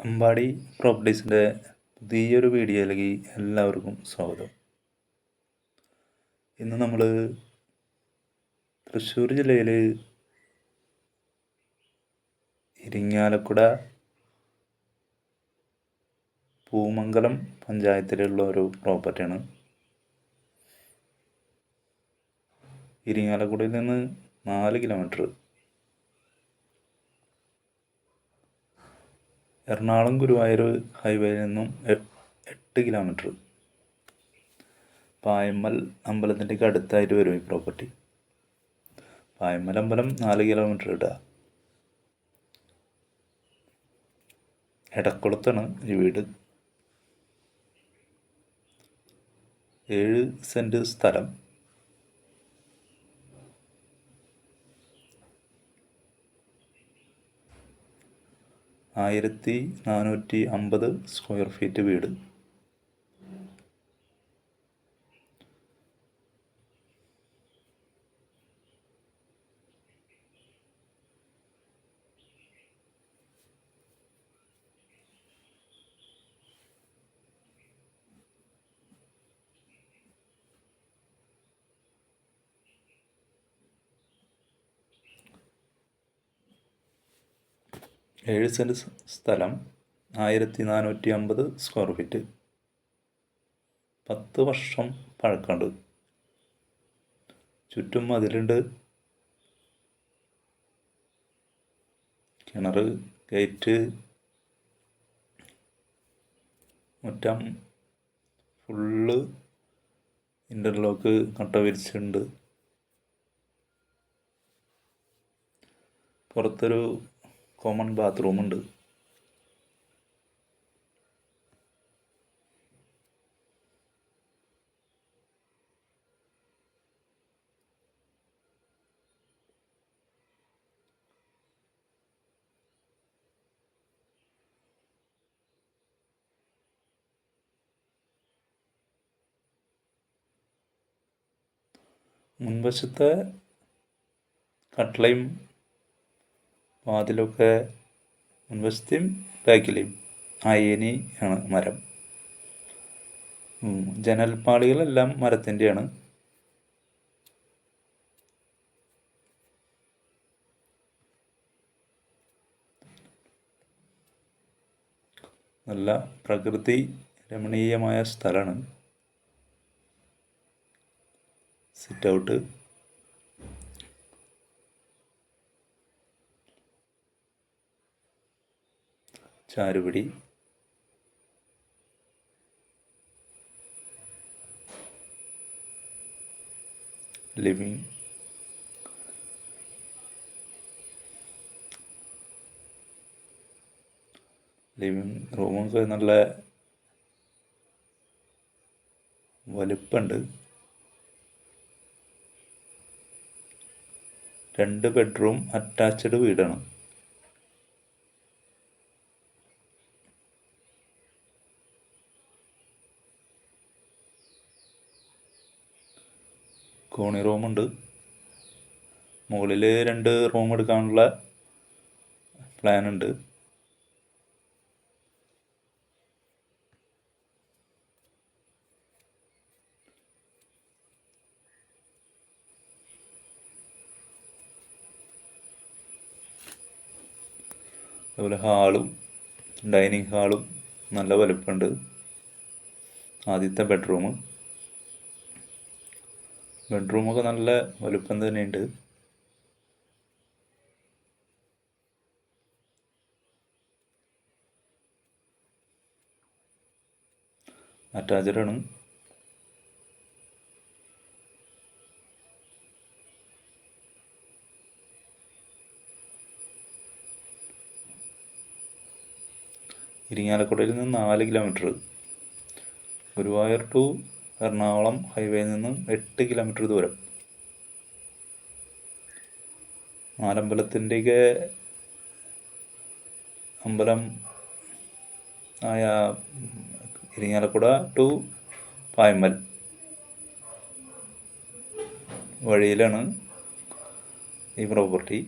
അമ്പാടി പ്രോപ്പർട്ടീസിന്റെ പുതിയൊരു വീഡിയോയിലേക്ക് എല്ലാവർക്കും സ്വാഗതം. ഇന്ന് നമ്മൾ തൃശ്ശൂർ ജില്ലയിൽ ഇരിങ്ങാലക്കുട പൂമംഗലം പഞ്ചായത്തിലുള്ള ഒരു പ്രോപ്പർട്ടിയാണ്. ഇരിങ്ങാലക്കുടയിൽ നിന്ന് നാല് കിലോമീറ്റർ എറണാകുളം ഗുരുവായൂർ ഹൈവേയിൽ നിന്നും എട്ട് കിലോമീറ്റർ പായമ്മൽ അമ്പലത്തിന്റെയൊക്കെ അടുത്തായിട്ട് വരും ഈ പ്രോപ്പർട്ടി പായമ്മൽ അമ്പലം നാല് കിലോമീറ്റർ ഇടുക. എടക്കുളത്താണ് ഈ വീട്. ഏഴ് സെന്റ് സ്ഥലം. ആയിരത്തി നാനൂറ്റി അമ്പത് സ്ക്വയർ ഫീറ്റ് വീട്. ഏഴ് സെന്റ് സ്ഥലം ആയിരത്തി നാനൂറ്റി അമ്പത് സ്ക്വയർ ഫീറ്റ് പത്ത് വർഷം പഴക്കമുണ്ട്. ചുറ്റും അതിലുണ്ട്. കിണർ ഗേറ്റ് മുറ്റം ഫുള്ള് ഇന്റർലോക്ക് കട്ട വിരിച്ചിട്ടുണ്ട്. പുറത്തൊരു കോമൺ ബാത്റൂം ഉണ്ട്. മുൻവശത്തെ കട്ട്ളയും വാതിലൊക്കെ മുൻവശത്തെയും ബാക്കിലെയും അയനി ആണ് മരം. ജനൽപ്പാളികളെല്ലാം മരത്തിന്റെയാണ്. നല്ല പ്രകൃതി രമണീയമായ സ്ഥലമാണ്. സിറ്റ് ഔട്ട് ചാരുപടി. ലിവിങ് ലിവിങ് റൂമൊക്കെ നല്ല വലുപ്പമുണ്ട് രണ്ട് ബെഡ്റൂം അറ്റാച്ച്ഡ് വീടാണ്. കോണി റൂമുണ്ട് മുകളിൽ രണ്ട് റൂം എടുക്കാനുള്ള പ്ലാൻ ഉണ്ട്. അതുപോലെ ഹാളും ഡൈനിങ് ഹാളും നല്ല വലുപ്പമുണ്ട്. ആദ്യത്തെ ബെഡ്റൂം. ബെഡ്റൂമൊക്കെ നല്ല വലുപ്പം തന്നെയുണ്ട്. അറ്റാച്ച്ഡ് ആണ് ഇരിങ്ങാലക്കുടയിൽ നിന്ന് നാല് കിലോമീറ്റർ. ഗുരുവായൂർ ടു എറണാകുളം ഹൈവേയിൽ നിന്ന് എട്ട് കിലോമീറ്റർ ദൂരം. നാലമ്പലത്തിന്റെയൊക്കെ അമ്പലം ആയ ഇരിങ്ങാലക്കുട ടു പായ്മൽ വഴിയിലാണ് ഈ പ്രോപ്പർട്ടി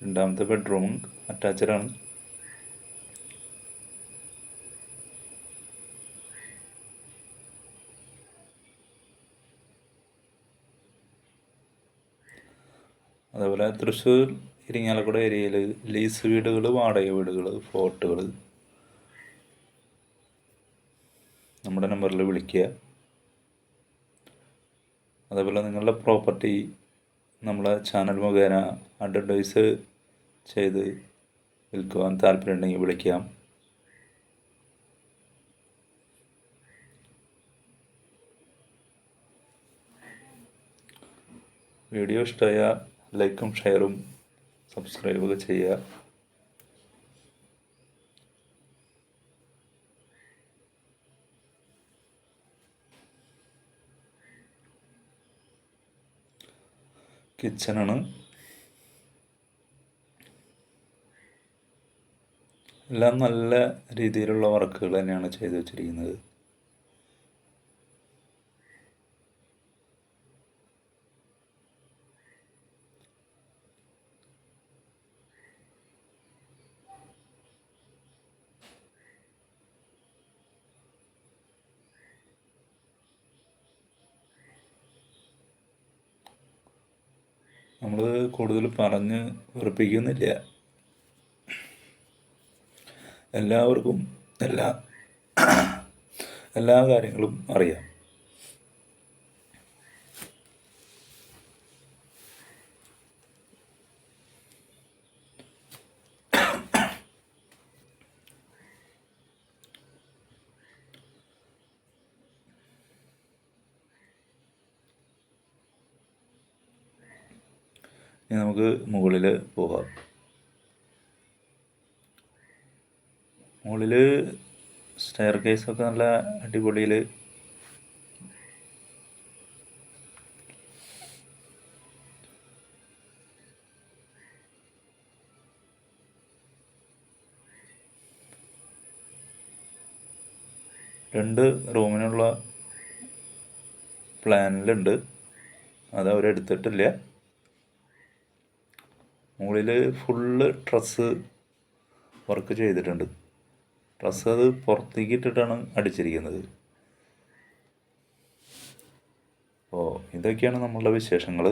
രണ്ടാമത്തെ ബെഡ്റൂമും അറ്റാച്ചഡാണ് അതേപോലെ തൃശ്ശൂർ ഇരിങ്ങാലക്കുട ഏരിയയിൽ ലീസ് വീടുകൾ വാടക വീടുകൾ ഫ്ലോട്ടുകൾ നമ്മുടെ നമ്പറിൽ വിളിക്കുക. അതേപോലെ നിങ്ങളുടെ പ്രോപ്പർട്ടി നമ്മളെ ചാനൽ മുഖേന അഡ്വർടൈസ് ചെയ്ത് വിൽക്കുവാൻ താല്പര്യമുണ്ടെങ്കിൽ വിളിക്കാം. വീഡിയോ ഇഷ്ടമായ ലൈക്കും ഷെയറും സബ്സ്ക്രൈബൊക്കെ ചെയ്യുക. കിച്ചണാണ് എല്ലാം നല്ല രീതിയിലുള്ള വർക്കുകൾ തന്നെയാണ് ചെയ്തു വച്ചിരിക്കുന്നത്. നമ്മൾ കൂടുതൽ പറഞ്ഞ് ഉറപ്പിക്കുന്നില്ല. എല്ലാവർക്കും എല്ലാ എല്ലാ കാര്യങ്ങളും അറിയാം. ഇനി നമുക്ക് മുകളിൽ പോകാം. മുകളിൽ സ്റ്റെയർ കേസൊക്കെ നല്ല അടിപൊളിയിൽ രണ്ട് റൂമിനുള്ള പ്ലാനിലുണ്ട്. അത് അവരെടുത്തിട്ടില്ല. മുകളിൽ ഫുള്ള് ട്രസ് വർക്ക് ചെയ്തിട്ടുണ്ട്. ഡ്രസ്സ് അത് പുറത്തേക്ക് ഇട്ടിട്ടാണ് അടിച്ചിരിക്കുന്നത്. അപ്പോൾ ഇതൊക്കെയാണ് നമ്മളുടെ വിശേഷങ്ങൾ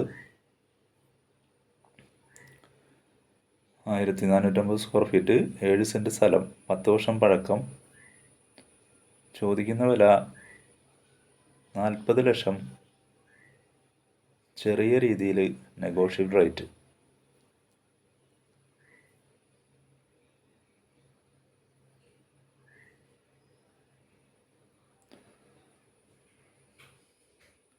ആയിരത്തി നാനൂറ്റമ്പത് സ്ക്വയർ ഫീറ്റ് ഏഴ് സെന്റ് സ്ഥലം പത്ത് വർഷം പഴക്കം. ചോദിക്കുന്ന വില നാൽപ്പത് ലക്ഷം. ചെറിയ രീതിയിൽ നെഗോഷ്യബിൾ റേറ്റ്